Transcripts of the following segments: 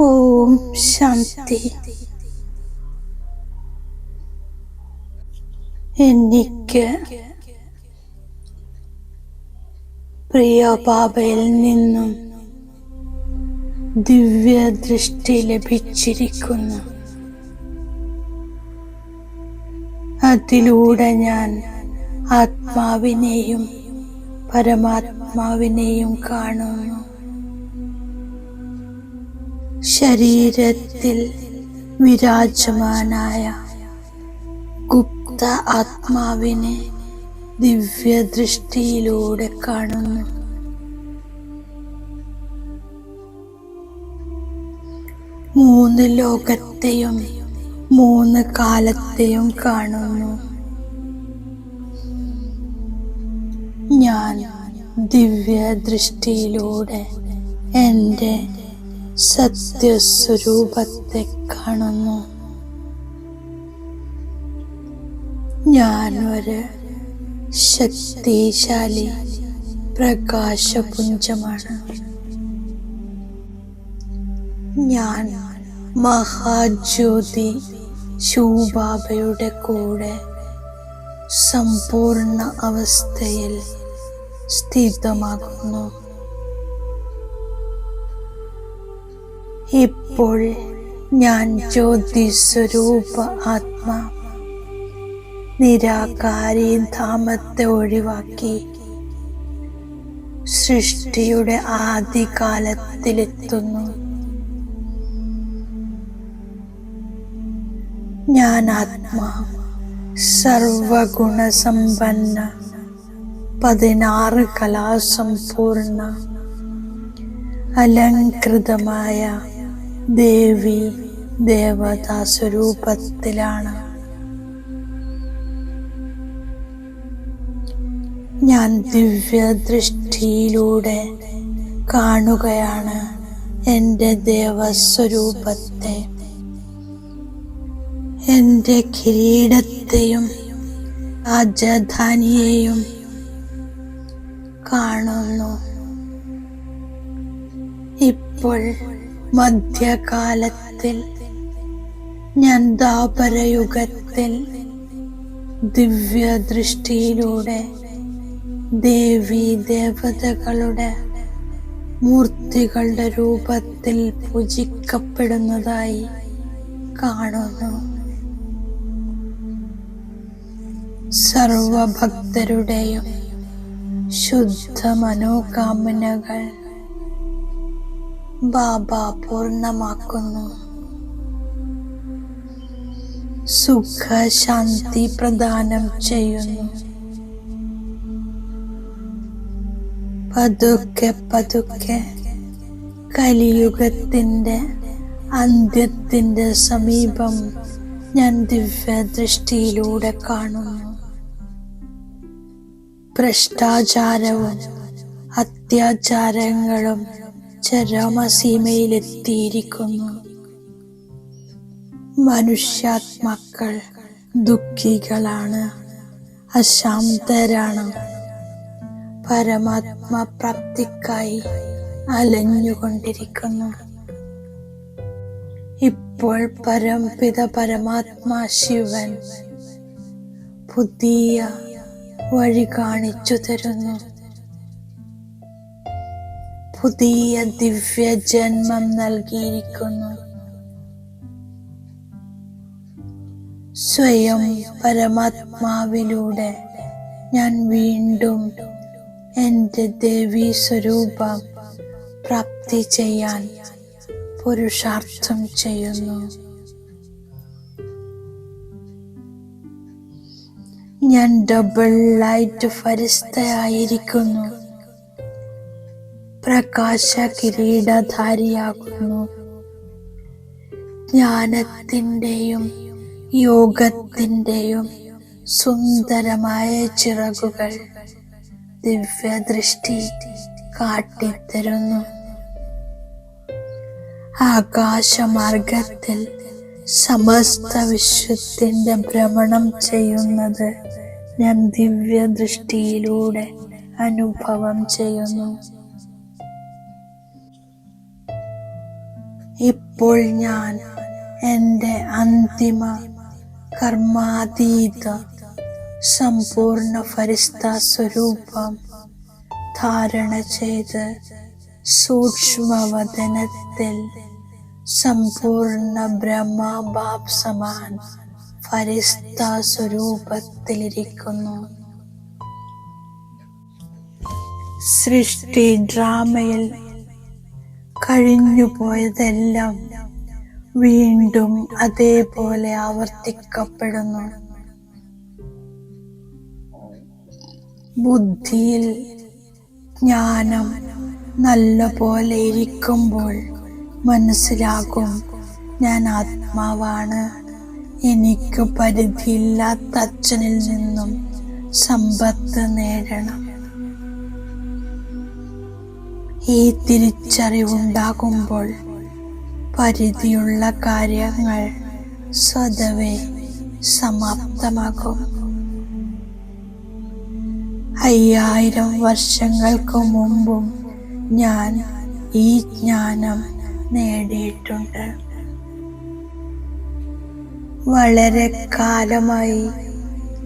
ഓം ശാന്തി. എനിക്ക് പ്രിയ ബാബയിൽ നിന്നും ദിവ്യ ദൃഷ്ടി ലഭിച്ചിരിക്കുന്നു. അതിലൂടെ ഞാൻ ആത്മാവിനെയും പരമാത്മാവിനെയും കാണുന്നു. ശരീരത്തിൽ വിരാജമാനായ ഗുപ്ത ആത്മാവിനെ ദിവ്യദൃഷ്ടിയിലൂടെ കാണുന്നു. മൂന്ന് ലോകത്തെയും മൂന്ന് കാലത്തെയും കാണുന്നു. ഞാൻ ദിവ്യദൃഷ്ടിയിലൂടെ എന്റെ സത്യസ്വരൂപത്തെ കാണുന്നു. ഞാൻ ഒരു ശക്തിശാലി പ്രകാശപുഞ്ചമാണ്. ഞാൻ മഹാജ്യോതി ശൂബാബയുടെ കൂടെ സമ്പൂർണ അവസ്ഥയിൽ സ്ഥിതമാകുന്നു. ഇപ്പോൾ ഞാൻ ജ്യോതി സ്വരൂപ ആത്മാ. നിരാകാരി ധാമത്തെ ഒഴിവാക്കി. സൃഷ്ടിയുടെ ആദ്യകാലത്തിലെത്തുന്നു ഞാൻ ആത്മാ. സർവഗുണസമ്പന്ന. പതിനാറ് കലാസമ്പൂർണ. അലങ്കൃതമായ ദേവി ദേവതാ സ്വരൂപത്തിലാണ് ഞാൻ ദിവ്യദൃഷ്ടിയിലൂടെ കാണുകയാണ് എന്റെ ദേവസ്വരൂപത്തെ. എന്റെ കിരീടത്തെയും രാജധാനിയെയും കാണുന്നു. ഇപ്പോൾ മധ്യകാലത്തിൽ ഞാൻ ദാപരയുഗത്തിൽ ദിവ്യദൃഷ്ടിയിലൂടെ ദേവി ദേവതകളുടെ മൂർത്തികളുടെ രൂപത്തിൽ പൂജിക്കപ്പെടുന്നതായി കാണുന്നു. സർവഭക്തരുടെയും ശുദ്ധ മനോകാമനകൾ ബാബ പൂർണമാക്കുന്നു. സുഖ ശാന്തി പ്രദാനം ചെയ്യുന്നു. പതുക്കെ പതുക്കെ കലിയുഗത്തിന്റെ അന്ത്യത്തിന്റെ സമീപം ഞാൻ ദിവ്യദൃഷ്ടിയിലൂടെ കാണുന്നു. ഭ്രഷ്ടാചാരവും അത്യാചാരങ്ങളും ചരമസീമയിലെത്തിയിരിക്കുന്നു. മനുഷ്യാത്മാക്കൾ ദുഃഖികളാണ് അശാന്തരാണ്. പരമാത്മപ്രാപ്തിക്കായി അലഞ്ഞുകൊണ്ടിരിക്കുന്നു. ഇപ്പോൾ പരംപിത പരമാത്മാ ശിവൻ പുതിയ വഴി കാണിച്ചു തരുന്നു പുതിയ ദിവ്യ ജന്മം നൽകിയിരിക്കുന്നു. സ്വയം പരമാത്മാവിലൂടെ ഞാൻ വീണ്ടും എന്റെ ദേവീ സ്വരൂപം പ്രാപ്തി ചെയ്യാൻ പുരുഷാർത്ഥം ചെയ്യുന്നു. ഞാൻ ഡബിൾ ലൈറ്റ് ഫരിസ്തയായിരിക്കുന്നു പ്രകാശ കിരീടധാരിയാകുന്നു ജ്ഞാനത്തിന്റെയും യോഗത്തിന്റെയും സുന്ദരമായ ചിറകുകൾ ദിവ്യദൃഷ്ടി കാട്ടിത്തരുന്നു. ആകാശമാർഗത്തിൽ സമസ്ത വിശ്വത്തിന്റെ ഭ്രമണം ചെയ്യുന്നത് ഞാൻ ദിവ്യദൃഷ്ടിയിലൂടെ അനുഭവം ചെയ്യുന്നു. ഇപ്പോൾ ഞാൻ എന്റെ അന്തിമ കർമാതീത സമ്പൂർണ ഫരിസ്ത സ്വരൂപം ധാരണ ചെയ്ത് സൂക്ഷ്മവദനത്തിൽ സമ്പൂർണ ബ്രഹ്മബാബ് സമാൻ ഫരിസ്ത സ്വരൂപത്തിലിരിക്കുന്നു. സൃഷ്ടി ഡ്രാമയിൽ കഴിഞ്ഞുപോയതെല്ലാം വീണ്ടും അതേപോലെ ആവർത്തിക്കപ്പെടുന്നു. ബുദ്ധിയിൽ ജ്ഞാനം നല്ല പോലെ ഇരിക്കുമ്പോൾ മനസ്സിലാകും ഞാൻ ആത്മാവാണ്. എനിക്ക് പരിധിയില്ലാത്ത അച്ഛനിൽ നിന്നും സമ്പത്ത് നേടണം. ഈ തിരിച്ചറിവുണ്ടാകുമ്പോൾ പരിധിയുള്ള കാര്യങ്ങൾ സ്വതവേ സമാപ്തമാകും. അയ്യായിരം വർഷങ്ങൾക്ക് മുമ്പും ഞാൻ ഈ ജ്ഞാനം നേടിയിട്ടുണ്ട്. വളരെ കാലമായി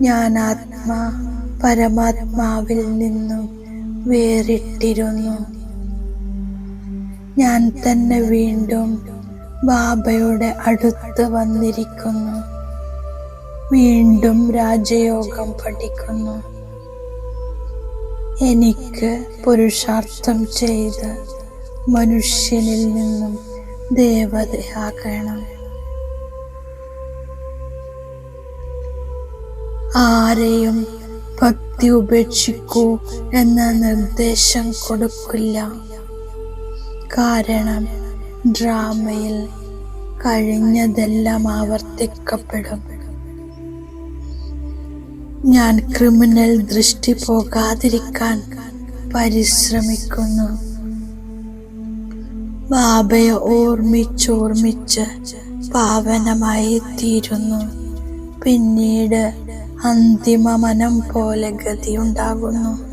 ഞാൻ ആത്മാ പരമാത്മാവിൽ നിന്നും വേറിട്ടിരുന്നു. ഞാൻ തന്നെ വീണ്ടും ബാബയുടെ അടുത്ത് വന്നിരിക്കുന്നു. വീണ്ടും രാജയോഗം പഠിക്കുന്നു. എനിക്ക് പുരുഷാർത്ഥം ചെയ്ത് മനുഷ്യനിൽ നിന്നും ദേവതയാകണം. ആരെയും ഭക്തി ഉപേക്ഷിക്കൂ എന്ന നിർദ്ദേശം കൊടുക്കില്ല. കാരണം ഡ്രാമയിൽ കഴിഞ്ഞതെല്ലാം ആവർത്തിക്കപ്പെടും. ഞാൻ ക്രിമിനൽ ദൃഷ്ടി പോകാതിരിക്കാൻ പരിശ്രമിക്കുന്നു. ബാബയെ ഓർമ്മിച്ചോർമ്മിച്ച് പാവനമായി തീരുന്നു. പിന്നീട് അന്തിമ മനം പോലെ ഗതിയുണ്ടാകുന്നു.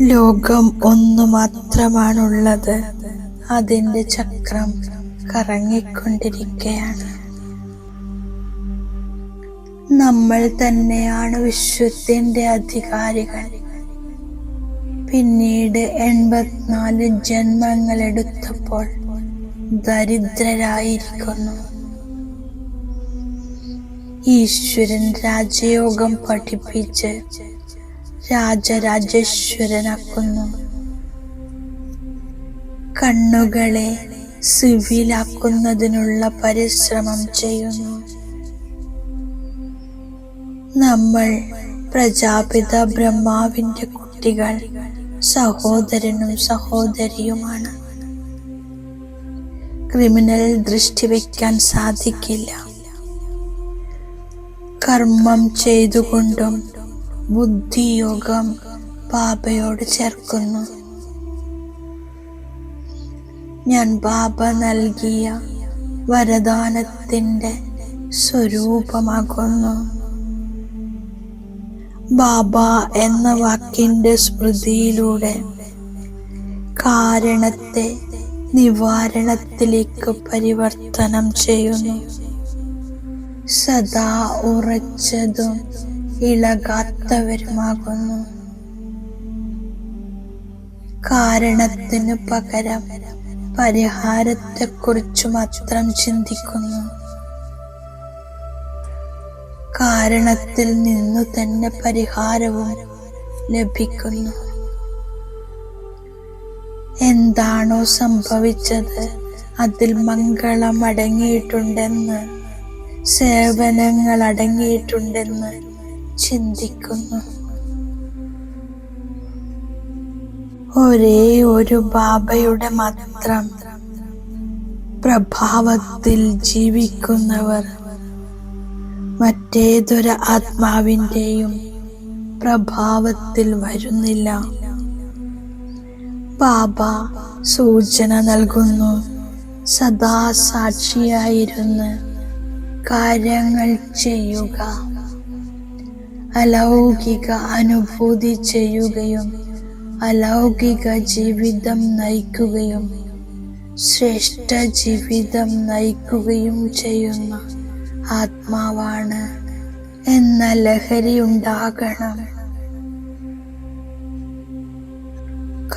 ലോകം ഒന്നു മാത്രമാണുള്ളത്. അതിന്റെ ചക്രം കറങ്ങിക്കൊണ്ടിരിക്കുകയാണ് നമ്മൾ തന്നെയാണ് വിശ്വത്തിന്റെ അധികാരികൾ. പിന്നീട് എൺപത്തിനാല് ജന്മങ്ങൾ എടുത്തപ്പോൾ ദരിദ്രരായിരിക്കുന്നു. ഈശ്വരൻ രാജയോഗം പഠിപ്പിച്ച് രാജരാജേശ്വരനാക്കുന്നു. കണ്ണുകളെ സിവിലാക്കുന്നതിനുള്ള പരിശ്രമം ചെയ്യുന്നു. നമ്മൾ പ്രജാപിത ബ്രഹ്മാവിന്റെ കുട്ടികൾ സഹോദരനും സഹോദരിയുമാണ്. ക്രിമിനൽ ദൃഷ്ടി വയ്ക്കാൻ സാധിക്കില്ല. കർമ്മം ചെയ്തുകൊണ്ടും ബുദ്ധിയോഗം ബാബയോട് ചേർക്കുന്നു. ഞാൻ ബാബ നൽകിയ വരദാനത്തിന്റെ സ്വരൂപമാകുന്നു. ബാബ എന്ന വാക്കിന്റെ സ്മൃതിയിലൂടെ കാരണത്തെ നിവാരണത്തിലേക്ക് പരിവർത്തനം ചെയ്യുന്നു. സദാ ഉറച്ചതും ഇളകാത്തവരുമാകുന്നു. കാരണത്തിന് പകരം പരിഹാരത്തെക്കുറിച്ച് മാത്രം ചിന്തിക്കുന്നു. കാരണത്തിൽ നിന്നു തന്നെ പരിഹാരവും ലഭിക്കുന്നു. എന്താണോ സംഭവിച്ചത് അതിൽ മംഗളം അടങ്ങിയിട്ടുണ്ടെന്ന് സേവനങ്ങൾ അടങ്ങിയിട്ടുണ്ടെന്ന് ചിന്തിക്കുന്നു. ഒരേ ഒരു ബാബയുടെ മാത്രം പ്രഭാവത്തിൽ ജീവിക്കുന്നവർ മറ്റേതൊരു ആത്മാവിന്റെയും പ്രഭാവത്തിൽ വരുന്നില്ല. ബാബ സൂചന നൽകുന്നു സദാ സാക്ഷിയായിരുന്ന് കാര്യങ്ങൾ ചെയ്യുക. അലൗകിക അനുഭൂതി ചെയ്യുകയും അലൗകിക ജീവിതം നയിക്കുകയും ശ്രേഷ്ഠ ജീവിതം നയിക്കുകയും ചെയ്യുന്ന ആത്മാവാണ് എന്ന ലഹരി ഉണ്ടാകണം.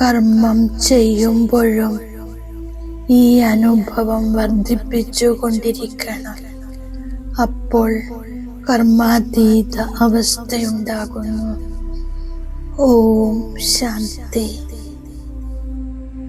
കർമ്മം ചെയ്യുമ്പോഴും ഈ അനുഭവം വർദ്ധിപ്പിച്ചു കൊണ്ടിരിക്കണം അപ്പോൾ കർമാതീത അവസ്ഥയുണ്ടാകുന്നു. ഓം ശാന്തി.